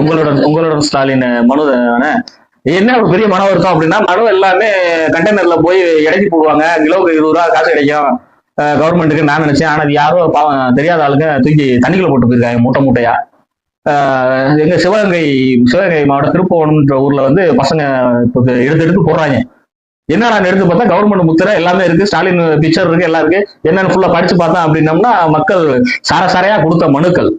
உங்களோட உங்களோட ஸ்டாலின் மனு என்ன ஒரு பெரிய மனம் இருக்கும் அப்படின்னா மனு எல்லாமே கண்டெய்னர்ல போய் இறக்கி போடுவாங்க. கிலோவுக்கு இருபது ரூபா காசு கிடைக்கும். கவர்மெண்ட்டுக்கு நான் நினைச்சேன். ஆனா அது யாரோ பாவம் தெரியாத ஆளுங்க தூக்கி தண்ணிக்குள்ள போட்டு போயிருக்காங்க மூட்டை மூட்டையா. எங்க சிவகங்கை சிவகங்கை மாவட்டம் திருப்பவனம்ன்ற ஊர்ல வந்து பசங்க இப்போ எடுத்து எடுத்து போடுறாங்க. என்ன நான் எடுத்து பார்த்தா கவர்மெண்ட் முத்திரை எல்லாமே இருக்கு ஸ்டாலின் பிக்சர் இருக்கு எல்லாம் இருக்கு. என்னன்னு ஃபுல்லா படிச்சு பார்த்தா அப்படின்னம்னா மக்கள் சார சாரையா கொடுத்த மனுக்கள்.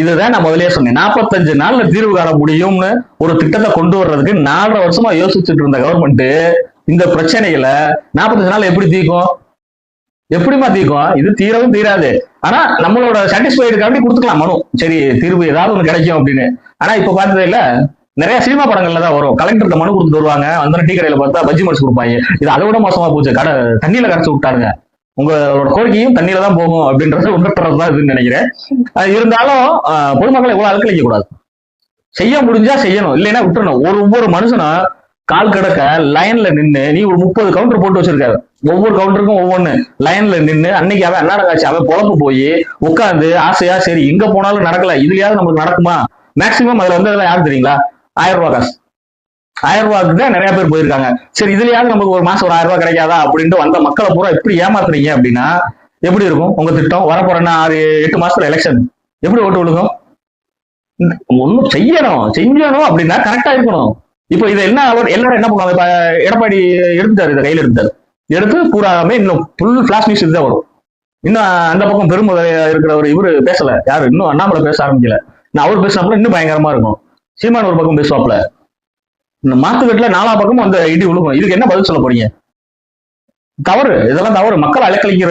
இதுதான் நான் முதலே சொன்னேன். நாற்பத்தஞ்சு நாள்ல தீர்வு காண முடியும்னு ஒரு திட்டத்தை கொண்டு வர்றதுக்கு நாலரை வருஷமா யோசிச்சுட்டு இருந்த கவர்மெண்ட் இந்த பிரச்சனைகளை நாற்பத்தஞ்சு நாள் எப்படி தீர்க்கும்? எப்படிமா தீர்க்கும்? இது தீரவும் தீராது. ஆனா நம்மளோட சாட்டிஸ்ஃபைடுக்காண்டி கொடுத்துக்கலாம் மனு. சரி தீர்வு ஏதாவது ஒன்று கிடைக்கும் அப்படின்னு. ஆனா இப்ப பார்த்ததே இல்லை. நிறைய சினிமா படங்கள்ல தான் வரும். கலெக்டர் மனு கொடுத்து வருவாங்க. அந்த டீ கடையில பார்த்தா பஜ்ஜி மடிச்சு கொடுப்பாங்க. இது அதை விட மோசமா போச்சு. கடை தண்ணியில கரைச்சு விட்டாருங்க உங்களோட கோரிக்கையும் தண்ணியில தான் போகும் அப்படின்றது உணர்த்துறது தான் இதுன்னு நினைக்கிறேன். இருந்தாலும் பொதுமக்களை இவ்வளவு அழுக்களிக்க கூடாது. செய்ய முடிஞ்சா செய்யணும். இல்லைன்னா விட்டுறணும். ஒரு ஒவ்வொரு மனுஷனும் கால் கிடக்க லைன்ல நின்னு நீ ஒரு முப்பது கவுண்டர் போட்டு வச்சிருக்காரு. ஒவ்வொரு கவுண்டருக்கும் ஒவ்வொன்னு. லைன்ல நின்னு அன்னைக்கு அவன் அன்னாட காட்சி அவன் பொழப்பு போய் உட்காந்து ஆசையா சரி எங்க போனாலும் நடக்கல. இதுலயாவது நமக்கு நடக்குமா? மேக்சிமம் அதுல வந்து யாரும் தெரியுங்களா? ஆயிரம் ரூபாய் காசு. ஆயிரம் ரூபாய்க்கு தான் நிறைய பேர் போயிருக்காங்க. சரி இதுலயாவது நமக்கு ஒரு மாசம் ஒரு ஆயிரம் ரூபாய் கிடைக்காதா அப்படின்ட்டு வந்த மக்களை பூரா எப்படி ஏமாத்துறீங்க அப்படின்னா எப்படி இருக்கும்? உங்க திட்டம் வரப்போறேன்னா ஆறு எட்டு மாசத்துல எலெக்ஷன் எப்படி ஓட்டு விழுகும்? ஒன்றும் செய்யணும். செஞ்சணும் அப்படின்னா கரெக்டா இருக்கணும். இப்போ இதை என்ன எல்லாரும் என்ன பண்ணுவாங்க? இப்ப எடப்பாடி எடுத்துட்டாரு இதை கையில எடுத்தாரு எடுத்து பூராமே இன்னும் ஃபுல் ஃபிளாஷ் நியூஸ் இதுதான் வரும். இன்னும் அந்த பக்கம் பெருமுதலையா இருக்கிறவர் இவரு பேசல. யாரு? இன்னும் அண்ணாமலை பேச ஆரம்பிக்கல. நான் அவர் பேசினாப்புல இன்னும் பயங்கரமா இருக்கும். சீமான் ஒரு பக்கம் பேசுவாப்ல இந்த மாத்துக்கட்டுல நாலா பக்கமும் அந்த இடி விழுகும் இதுக்கு என்ன பதில் சொல்ல போறீங்க? தவறு. இதெல்லாம் தவறு. மக்கள் அலைக்கழிக்கிற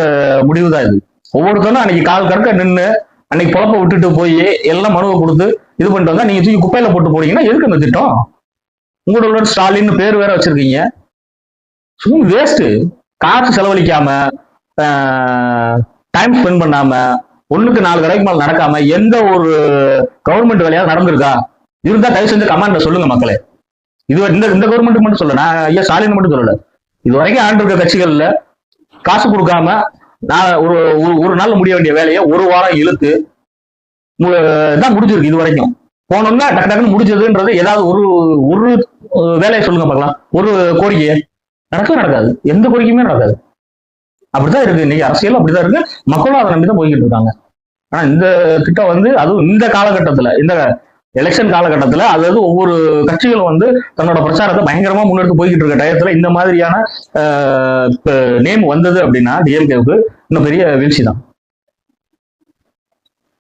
முடிவு தான் இது. ஒவ்வொருத்தரும் அன்னைக்கு கால் கறக்க நின்று அன்னைக்கு பொழப்ப விட்டுட்டு போய் எல்லாம் மனுவை கொடுத்து இது பண்ணிட்டு வந்தா நீங்க தூக்கி குப்பையில போட்டு போறீங்கன்னா எதுக்கு அந்த திட்டம்? உங்களோட ஸ்டாலின் பேர் வேற வச்சிருக்கீங்க. சும்மா வேஸ்ட் காசு செலவழிக்காம டைம் ஸ்பெண்ட் பண்ணாம ஒண்ணுக்கு நாலு கடைக்கு மேல நடக்காம எந்த ஒரு கவர்மெண்ட் வேலையாவது நடந்திருக்கா? இருந்தா தயவு செஞ்சு கமாண்ட சொல்லுங்க மக்களே. இது இந்த இந்த கவர்மெண்ட் மட்டும் சொல்ல நான் ஐயா ஸ்டாலின் மட்டும் சொல்லல. இது வரைக்கும் ஆண்டு இருக்க கட்சிகள்ல காசு கொடுக்காம நான் ஒரு ஒரு- ஒரு முடிய வேண்டிய வேலையை ஒரு வாரம் இழுத்து தான் முடிஞ்சிருக்கு இது வரைக்கும். போனோம்னா டக்கு டக்குன்னு முடிஞ்சதுன்றது ஏதாவது ஒரு ஒரு வேலையை சொல்லுங்க பார்க்கலாம். ஒரு கோரிக்கையை. நடக்கவே நடக்காது. எந்த கோரிக்கையுமே நடக்காது. அப்படித்தான் இருக்கு. இன்னைக்கு அரசியல் அப்படிதான் இருக்கு. மக்களும் அதை நம்பி தான் போய்கிட்டு இருக்காங்க. ஆனா இந்த திட்டம் வந்து அதுவும் இந்த காலகட்டத்துல இந்த எலெக்ஷன் காலகட்டத்தில் அதாவது ஒவ்வொரு கட்சிகளும் வந்து தன்னோட பிரச்சாரத்தை பயங்கரமா முன்னெடுத்து போய்கிட்டு இருக்க டயத்துல இந்த மாதிரியான நேம் வந்தது அப்படின்னா டிஎம்கேவுக்கு இன்னும் பெரிய வீழ்ச்சி தான்